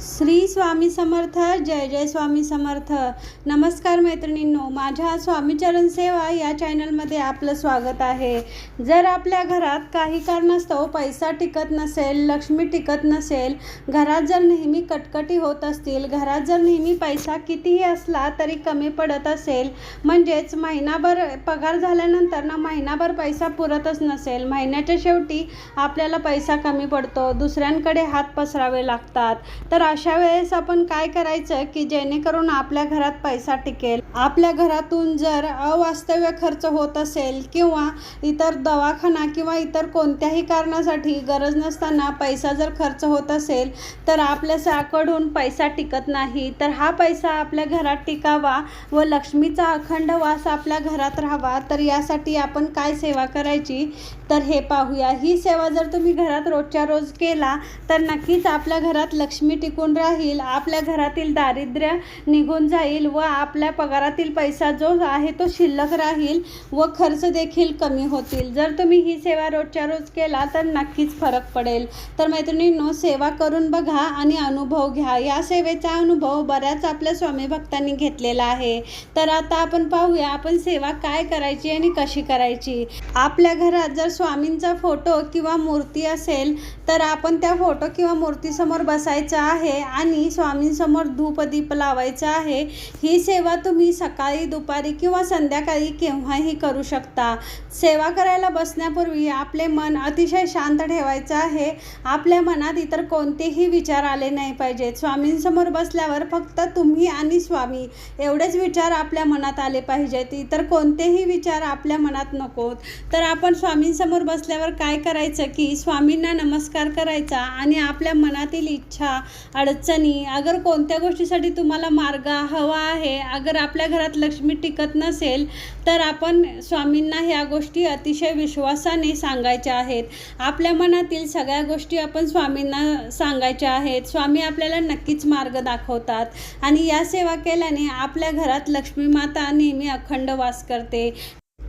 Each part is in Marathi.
श्री स्वामी समर्थ जय जय स्वामी समर्थ. नमस्कार मैत्रिणींनो माझ्या स्वामीचरण सेवा या चॅनलमध्ये आपलं स्वागत आहे. जर आपल्या घरात काही कारणास्तव पैसा टिकत नसेल लक्ष्मी टिकत नसेल घरात जर नेहमी कटकटी होत असतील घरात जर नेहमी पैसा कितीही असला तरी कमी पडत असेल म्हणजेच महिनाभर पगार झाल्यानंतर ना महिनाभर पैसा पुरतच नसेल महिन्याच्या शेवटी आपल्याला पैसा कमी पडतो दुसऱ्यांकडे हात पसरावे लागतात. तर अशा वेळेस आपण काय करायचं की जेणेकरून आपल्या घरात पैसा टिकेल? आपल्या घरातून जर अवास्तव्य खर्च होत असेल किंवा इतर दवाखाना किंवा इतर कोणत्याही कारणासाठी गरज नसताना पैसा जर खर्च होत असेल तर आपल्याकडून पैसा टिकत नाही. तर हा पैसा आपल्या घरात टिकावा व लक्ष्मीचा अखंड वास आपल्या घरात राहावा. तर यासाठी आपण काय सेवा करायची? तर हे पाहूया. ही सेवा जर तुम्ही घरात रोजच्या रोज केला तर नक्कीच आपल्या घरात लक्ष्मी टिक टिकून राहील आपल्या घरातील दारिद्र्य निघून जाईल व आपल्या पगारातील पैसा जो आहे तो शिल्लक राहील व खर्च देखील कमी होतील. जर तुम्ही ही सेवा रोजच्या रोज केला तर नक्कीच फरक पडेल. तर मैत्रिणींनो सेवा करून बघा आणि अनुभव घ्या. या सेवेचा अनुभव बऱ्याच आपल्या स्वामी भक्तांनी घेतलेला आहे. तर आता आपण पाहूया आपण सेवा काय करायची आणि कशी करायची? आपल्या घरात जर स्वामींचा फोटो किंवा मूर्ती असेल तर आपण त्या फोटो किंवा मूर्तीसमोर बसायचं आहे. आणि स्वामींसमोर धूपदीप लावायचा आहे. ही सेवा तुम्ही सकाळी दुपारी किंवा संध्याकाळी केव्हाही करू शकता. सेवा करायला बसण्यापूर्वी आपले मन अतिशय शांत ठेवायचं आहे. आपल्या मनात इतर कोणतेही विचार आले नाही पाहिजेत. स्वामींसमोर बसल्यावर फक्त तुम्ही आणि स्वामी एवढेच विचार आपल्या मनात आले पाहिजेत. इतर कोणतेही विचार आपल्या मनात नकोत. तर आपण स्वामींसमोर बसल्यावर काय करायचं की स्वामींना नमस्कार करायचा आणि आपल्या मनातील इच्छा अडचणी. अगर कोणत्या गोष्टीसाठी तुम्हाला मार्ग हवा आहे अगर आपल्या घरात लक्ष्मी टिकत नसेल तर आपण स्वामींना ह्या गोष्टी अतिशय विश्वासाने सांगायच्या आहेत. आपल्या मनातील सगळ्या गोष्टी आपण स्वामींना सांगायच्या आहेत. स्वामी आपल्याला नक्कीच मार्ग दाखवतात. आणि या सेवा केल्याने आपल्या घरात लक्ष्मी माता नेहमी अखंड वास करते.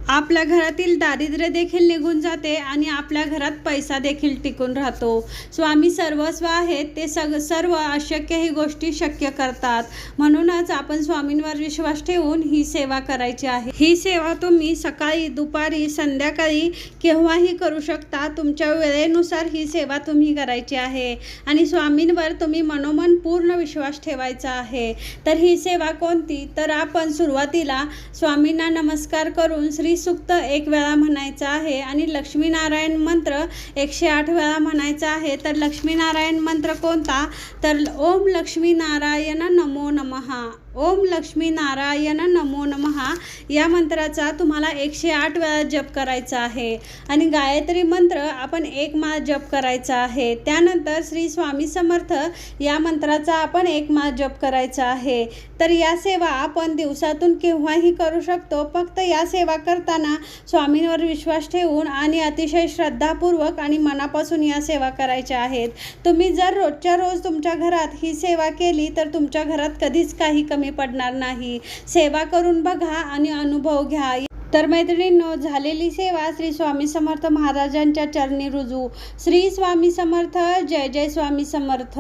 आपल्या घरातील दारिद्र्य देखील निघून जाते आणि आपल्या घरात पैसा देखील टिकून राहतो. स्वामी सर्वस्व आहेत ते सग सर्व अशक्य ही गोष्टी शक्य करतात. म्हणूनच आपण स्वामींवर विश्वास ठेवून ही सेवा करायची आहे. ही सेवा तुम्ही सकाळी दुपारी संध्याकाळी केव्हाही करू शकता. तुमच्या वेळेनुसार ही सेवा तुम्ही करायची आहे. आणि स्वामींवर तुम्ही मनोमन पूर्ण विश्वास ठेवायचा आहे. तर ही सेवा कोणती? तर आपण सुरुवातीला स्वामींना नमस्कार करून श्री सुक्त एक वेळा म्हणायचा आहे आणि लक्ष्मीनारायण मंत्र एकशे आठ वेळा म्हणायचा आहे. तर लक्ष्मीनारायण मंत्र कोणता? तर ओम लक्ष्मीनारायण नमो नमहा ओम लक्ष्मी नारायण नमो नमहा या मंत्राचा तुम्हाला एकशे आठ वेळा जप करायचा आहे. आणि गायत्री मंत्र आपण एक माळ जप करायचा आहे. त्यानंतर श्री स्वामी समर्थ या मंत्राचा आपण एक माळ जप करायचा आहे. तर या सेवा आपण दिवसातून केव्हाही करू शकतो. फक्त या सेवा करताना स्वामींवर विश्वास ठेवून आणि अतिशय श्रद्धापूर्वक आणि मनापासून या सेवा करायच्या आहेत. तुम्ही जर रोजच्या रोज तुमच्या घरात ही सेवा केली तर तुमच्या घरात कधीच काही कमी कमी पडणार नाही. सेवा करून बघा आणि अनुभव घ्या. तर मैत्रिणींनो झालेली सेवा श्री स्वामी समर्थ महाराजांच्या चरणी रुजू. श्री स्वामी समर्थ जय जय स्वामी समर्थ.